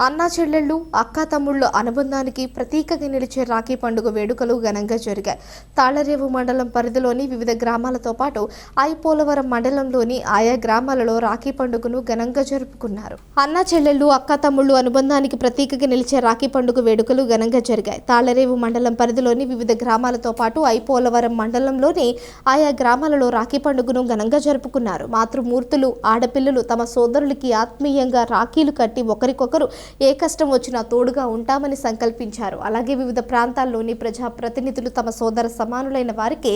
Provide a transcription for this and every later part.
అన్నా చెల్లెళ్ళు అక్కా తమ్ముళ్ళు అనుబంధానికి ప్రతీకగా నిలిచే రాఖీ పండుగ వేడుకలు ఘనంగా జరిగాయి. తాళరేవు మండలం పరిధిలోని వివిధ గ్రామాలతో పాటు ఐపోలవరం మండలంలోని ఆయా గ్రామాలలో రాఖీ పండుగను ఘనంగా జరుపుకున్నారు. అన్నా చెల్లెళ్ళు అక్కా తమ్ముళ్ళు అనుబంధానికి ప్రతీకగా నిలిచే రాఖీ పండుగ వేడుకలు ఘనంగా జరిగాయి. తాళరేవు మండలం పరిధిలోని వివిధ గ్రామాలతో పాటు ఐపోలవరం మండలంలోని ఆయా గ్రామాలలో రాఖీ పండుగను ఘనంగా జరుపుకున్నారు. మాతృమూర్తులు ఆడపిల్లలు తమ సోదరులకి ఆత్మీయంగా రాఖీలు కట్టి ఒకరికొకరు ఏ కష్టం వచ్చినా తోడుగా ఉంటామని సంకల్పించారు. అలాగే వివిధ ప్రాంతాల్లోని ప్రజా ప్రతినిధులు తమ సోదర సమానులైన వారికి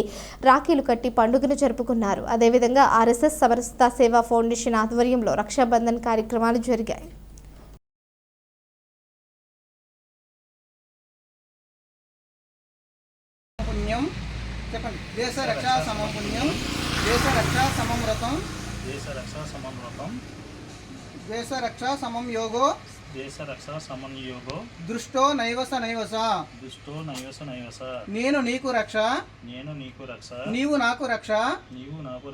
రాఖీలు కట్టి పండుగను జరుపుకున్నారు. అదేవిధంగా ఆర్ఎస్ఎస్ సమరసతా సేవా ఫౌండేషన్ ఆధ్వర్యంలో రక్షాబంధన్ కార్యక్రమాలు జరిగాయి. పుణ్యం. చెప్పండి. దేశ రక్షా సమం పుణ్యం. దేశ రక్షా సమం వ్రతం. దేశ రక్షా సమన్వతం దేశ రక్షా సమం యోగో. దేశ రక్షా సమన్యోగో. దృష్టో నైవస నైవస. దుష్టో నైవస నైవస. నేను నీకు రక్ష. నేను నీకు రక్ష. నీవు నాకు రక్ష. నీవు నాకు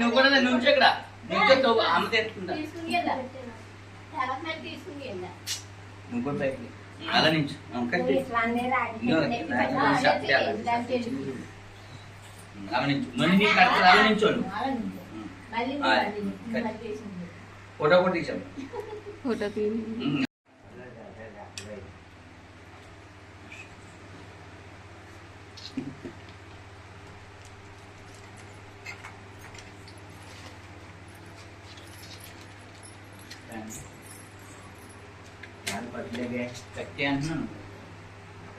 నువ్వు కూడా ఉంచు ఇక్కడ. నుంచో ఆమె తెచ్చుకుంటా నువ్వు కూడా అలా నించు కట్టి అలా నించు మళ్ళీ కరెక్ట్ నించోను ఫోటో కూడా తీసాం. కట్టి అంటున్నాను.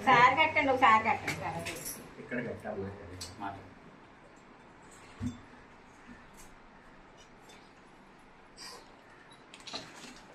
సార్ కట్టండి ఒకసారి కట్టండి. ఇక్కడ కట్టాలి. మాట.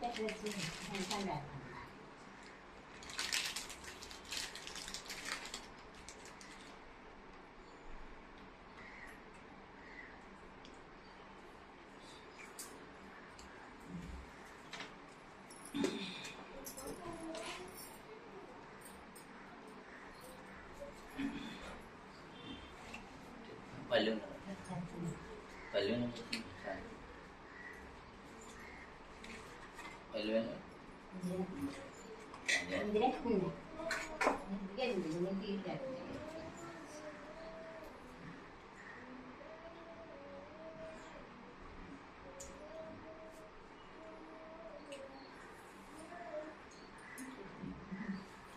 dikkat etsin insanlar. Balloon. Balloon. Direct. Direct. Direct. Direct.